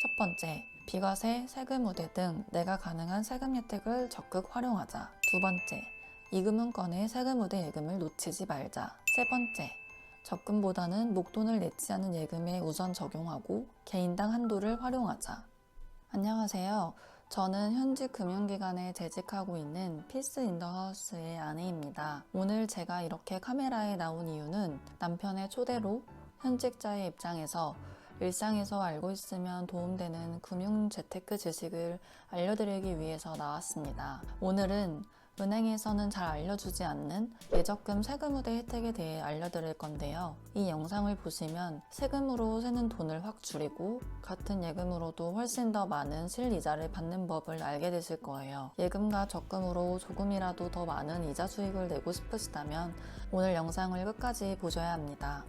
첫 번째, 비과세, 세금 우대 등 내가 가능한 세금 혜택을 적극 활용하자. 두 번째, 이금융권의 세금 우대 예금을 놓치지 말자. 세 번째, 적금보다는 목돈을 내지 않은 예금에 우선 적용하고 개인당 한도를 활용하자. 안녕하세요. 저는 현직 금융기관에 재직하고 있는 피스 인더하우스의 아내입니다. 오늘 제가 이렇게 카메라에 나온 이유는 남편의 초대로 현직자의 입장에서 일상에서 알고 있으면 도움되는 금융 재테크 지식을 알려드리기 위해서 나왔습니다. 오늘은 은행에서는 잘 알려주지 않는 예적금 세금 우대 혜택에 대해 알려드릴 건데요. 이 영상을 보시면 세금으로 새는 돈을 확 줄이고 같은 예금으로도 훨씬 더 많은 실이자를 받는 법을 알게 되실 거예요. 예금과 적금으로 조금이라도 더 많은 이자 수익을 내고 싶으시다면 오늘 영상을 끝까지 보셔야 합니다.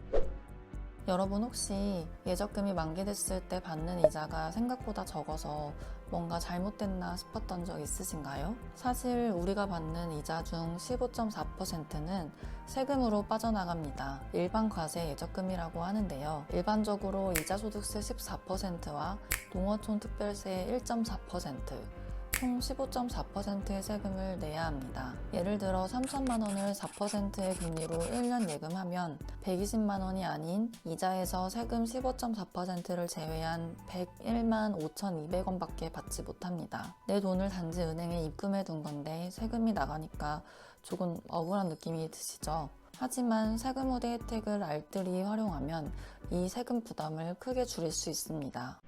여러분 혹시 예적금이 만기됐을 때 받는 이자가 생각보다 적어서 뭔가 잘못됐나 싶었던 적 있으신가요? 사실 우리가 받는 이자 중 15.4%는 세금으로 빠져나갑니다. 일반 과세 예적금이라고 하는데요. 일반적으로 이자 소득세 14%와 농어촌 특별세 1.4%, 총 15.4%의 세금을 내야 합니다. 예를 들어 3천만 원을 4%의 금리로 1년 예금하면 120만 원이 아닌 이자에서 세금 15.4%를 제외한 101만 5,200원 밖에 받지 못합니다. 내 돈을 단지 은행에 입금해 둔 건데 세금이 나가니까 조금 억울한 느낌이 드시죠? 하지만 세금 우대 혜택을 알뜰히 활용하면 이 세금 부담을 크게 줄일 수 있습니다.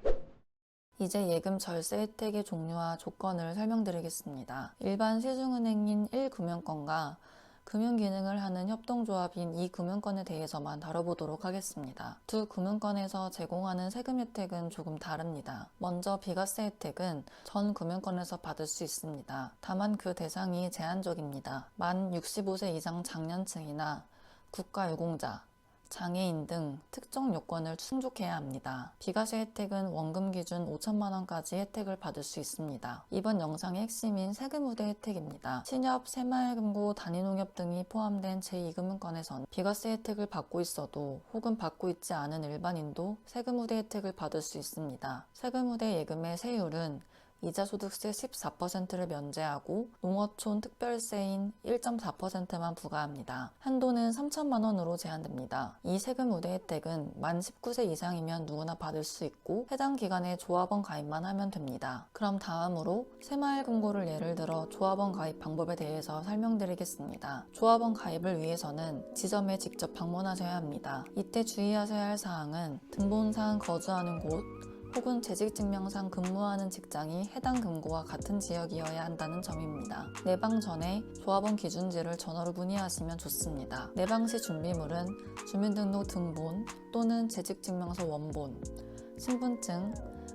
이제 예금 절세 혜택의 종류와 조건을 설명드리겠습니다. 일반 시중은행인 1금융권과 금융기능을 하는 협동조합인 2금융권에 대해서만 다뤄보도록 하겠습니다. 두 금융권에서 제공하는 세금 혜택은 조금 다릅니다. 먼저 비과세 혜택은 전 금융권에서 받을 수 있습니다. 다만 그 대상이 제한적입니다. 만 65세 이상 장년층이나 국가유공자, 장애인 등 특정 요건을 충족해야 합니다. 비과세 혜택은 원금 기준 5천만 원까지 혜택을 받을 수 있습니다. 이번 영상의 핵심인 세금 우대 혜택입니다. 신협, 새마을금고, 단위농협 등이 포함된 제2금융권에선 비과세 혜택을 받고 있어도 혹은 받고 있지 않은 일반인도 세금 우대 혜택을 받을 수 있습니다. 세금 우대 예금의 세율은 이자 소득세 14%를 면제하고 농어촌 특별세인 1.4%만 부과합니다. 한도는 3천만 원으로 제한됩니다. 이 세금 우대 혜택은 만 19세 이상이면 누구나 받을 수 있고 해당 기간에 조합원 가입만 하면 됩니다. 그럼 다음으로 새마을금고를 예를 들어 조합원 가입 방법에 대해서 설명드리겠습니다. 조합원 가입을 위해서는 지점에 직접 방문하셔야 합니다. 이때 주의하셔야 할 사항은 등본상 거주하는 곳, 혹은 재직증명상 근무하는 직장이 해당 금고와 같은 지역이어야 한다는 점입니다. 내방 전에 조합원 기준지를 전화로 문의하시면 좋습니다. 내방 시 준비물은 주민등록 등본 또는 재직증명서 원본, 신분증,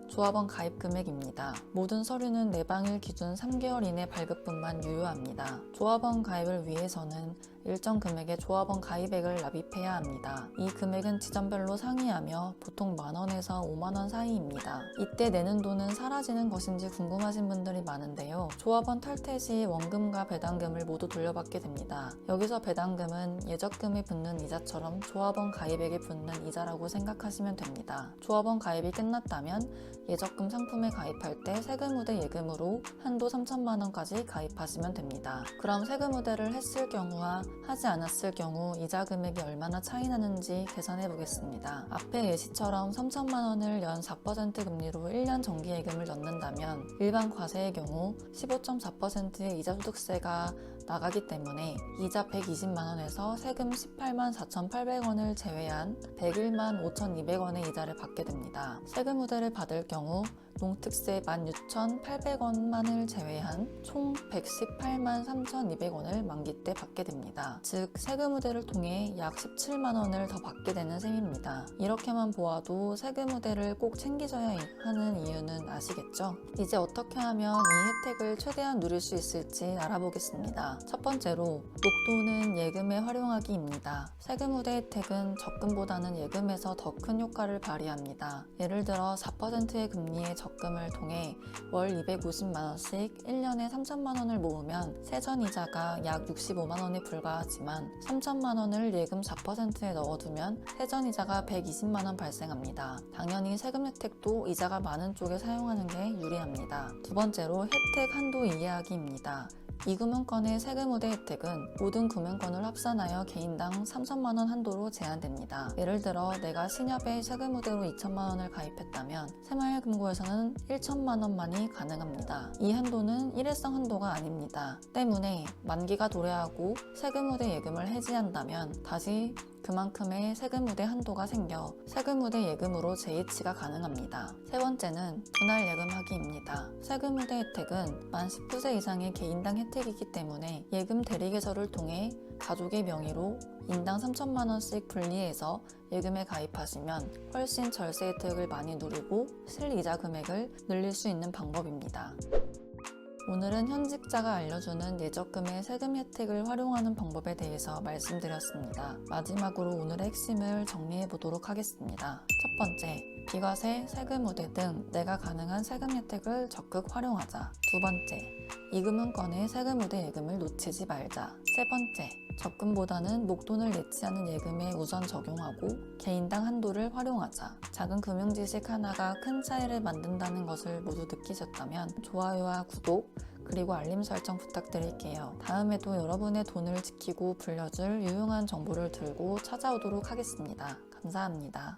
조합원 가입 금액입니다. 모든 서류는 내방일 기준 3개월 이내 발급분만 유효합니다. 조합원 가입을 위해서는 일정 금액의 조합원 가입액을 납입해야 합니다. 이 금액은 지점별로 상이하며 보통 만원에서 5만원 사이입니다. 이때 내는 돈은 사라지는 것인지 궁금하신 분들이 많은데요. 조합원 탈퇴 시 원금과 배당금을 모두 돌려받게 됩니다. 여기서 배당금은 예적금에 붙는 이자처럼 조합원 가입액에 붙는 이자라고 생각하시면 됩니다. 조합원 가입이 끝났다면 예적금 상품에 가입할 때 세금 우대 예금으로 한도 3천만 원까지 가입하시면 됩니다. 그럼 세금 우대를 했을 경우와 하지 않았을 경우 이자 금액이 얼마나 차이 나는지 계산해 보겠습니다. 앞에 예시처럼 3천만 원을 연 4% 금리로 1년 정기 예금을 넣는다면 일반 과세의 경우 15.4%의 이자 소득세가 나가기 때문에 이자 120만 원에서 세금 18만 4,800원을 제외한 101만 5,200원의 이자를 받게 됩니다. 세금 우대를 받을 경우 농특세 16,800원만을 제외한 총 118만 3,200원을 만기 때 받게 됩니다. 즉 세금 우대를 통해 약 17만 원을 더 받게 되는 셈입니다. 이렇게만 보아도 세금 우대를 꼭 챙기셔야 하는 이유는 아시겠죠? 이제 어떻게 하면 이 혜택을 최대한 누릴 수 있을지 알아보겠습니다. 첫 번째로 목돈은 예금에 활용하기입니다. 세금 우대 혜택은 적금보다는 예금에서 더 큰 효과를 발휘합니다. 예를 들어 4%의 금리의 적 금을 통해 월 250만 원씩 1년에 3천만 원을 모으면 세전 이자가 약 65만 원에 불과하지만 3천만 원을 예금 4%에 넣어두면 세전 이자가 120만 원 발생합니다. 당연히 세금 혜택도 이자가 많은 쪽에 사용하는 게 유리합니다. 두 번째로 혜택 한도 이해하기입니다. 이금융권의 세금 우대 혜택은 모든 금융권을 합산하여 개인당 3천만 원 한도로 제한됩니다. 예를 들어 내가 신협에 세금 우대로 2천만 원을 가입했다면 새마을금고에서는 1천만 원만이 가능합니다. 이 한도는 일회성 한도가 아닙니다. 때문에 만기가 도래하고 세금 우대 예금을 해지한다면 다시 그만큼의 세금 우대 한도가 생겨 세금 우대 예금으로 재이치가 가능합니다. 세 번째는 분할 예금하기입니다. 세금 우대 혜택은 만 19세 이상의 개인당 혜택이기 때문에 예금 대리개설을 통해 가족의 명의로 인당 3천만 원씩 분리해서 예금에 가입하시면 훨씬 절세 혜택을 많이 누리고 실이자 금액을 늘릴 수 있는 방법입니다. 오늘은 현직자가 알려주는 예적금의 세금 혜택을 활용하는 방법에 대해서 말씀드렸습니다. 마지막으로 오늘의 핵심을 정리해 보도록 하겠습니다. 첫 번째, 비과세, 세금 우대 등 내가 가능한 세금 혜택을 적극 활용하자. 두 번째, 이금융권의 세금 우대 예금을 놓치지 말자. 세 번째, 적금보다는 목돈을 내지 않은 예금에 우선 적용하고 개인당 한도를 활용하자. 작은 금융 지식 하나가 큰 차이를 만든다는 것을 모두 느끼셨다면 좋아요와 구독, 그리고 알림 설정 부탁드릴게요. 다음에도 여러분의 돈을 지키고 불려줄 유용한 정보를 들고 찾아오도록 하겠습니다. 감사합니다.